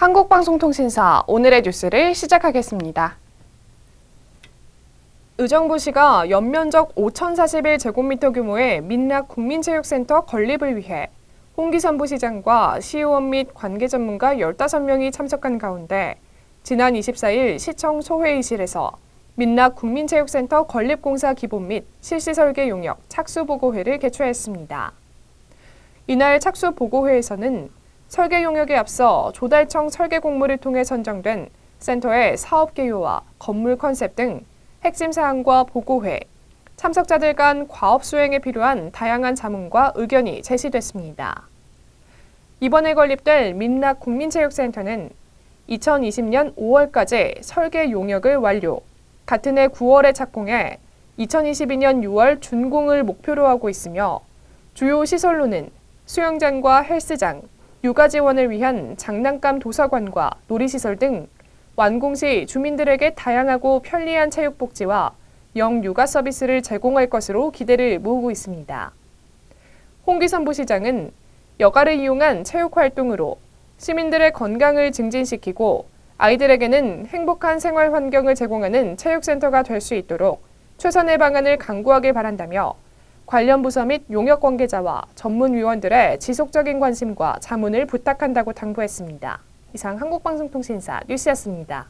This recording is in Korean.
한국방송통신사 오늘의 뉴스를 시작하겠습니다. 의정부시가 연면적 5,041제곱미터 규모의 민락 국민체육센터 건립을 위해 홍기선 부시장과 시의원 및 관계 전문가 15명이 참석한 가운데 지난 24일 시청 소회의실에서 민락 국민체육센터 건립공사 기본 및 실시 설계 용역 착수 보고회를 개최했습니다. 이날 착수 보고회에서는 설계 용역에 앞서 조달청 설계 공모를 통해 선정된 센터의 사업 개요와 건물 컨셉 등 핵심 사항과 보고회, 참석자들 간 과업 수행에 필요한 다양한 자문과 의견이 제시됐습니다. 이번에 건립될 민락 국민체육센터는 2020년 5월까지 설계 용역을 완료, 같은 해 9월에 착공해 2022년 6월 준공을 목표로 하고 있으며 주요 시설로는 수영장과 헬스장, 육아 지원을 위한 장난감 도서관과 놀이시설 등 완공 시 주민들에게 다양하고 편리한 체육복지와 영육아 서비스를 제공할 것으로 기대를 모으고 있습니다. 홍기선 부시장은 여가를 이용한 체육 활동으로 시민들의 건강을 증진시키고 아이들에게는 행복한 생활 환경을 제공하는 체육센터가 될 수 있도록 최선의 방안을 강구하길 바란다며 관련 부서 및 용역 관계자와 전문위원들의 지속적인 관심과 자문을 부탁한다고 당부했습니다. 이상 한국방송통신사 뉴스였습니다.